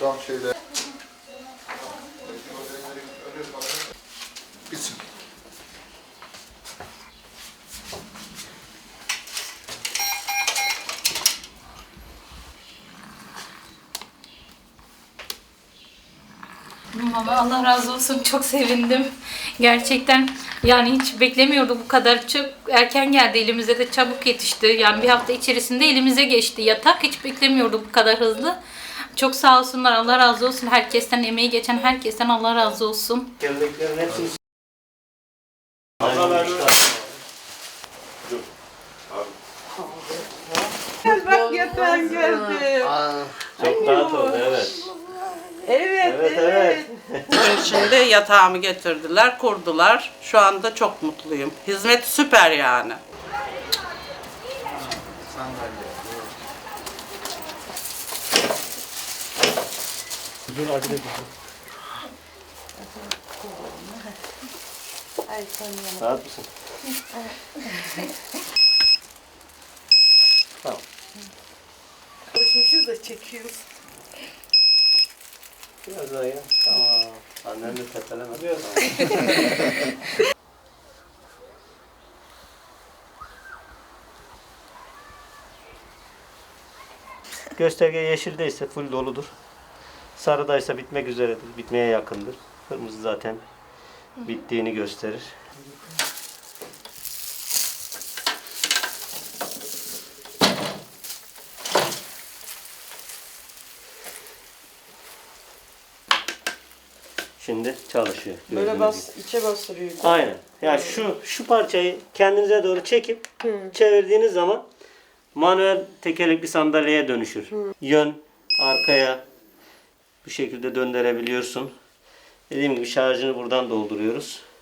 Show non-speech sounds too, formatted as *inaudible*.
Tam şeyde. Baba Allah razı olsun çok sevindim. Gerçekten yani hiç beklemiyorduk bu kadar çok erken geldi elimize de çabuk yetişti. Yani bir hafta içerisinde elimize geçti yatak. Hiç beklemiyorduk bu kadar hızlı. Çok sağ olsunlar Allah razı olsun. Herkesten emeği geçen herkesten Allah razı olsun. Geldiklerin hepsini Bak yatağın geldi. çok rahat oldu evet. Evet, Evet evet. Şimdi yatağımı getirdiler, kurdular. Şu anda çok mutluyum. Hizmet süper yani. Rahat mısın? Tamam. Konuşmuşuz da çekiyoruz. Biraz daha ya. Tamam. Annen de tepeleme. *laughs* Gösterge yeşildeyse full doludur. Sarıdaysa bitmek üzeredir. Bitmeye yakındır. Kırmızı zaten bittiğini gösterir. Şimdi çalışıyor. Böyle bas, gibi. içe bastırıyor. Aynen. Yani şu şu parçayı kendinize doğru çekip çevirdiğiniz zaman manuel tekerlekli sandalyeye dönüşür. Yön arkaya bu şekilde döndürebiliyorsun. Dediğim gibi şarjını buradan dolduruyoruz.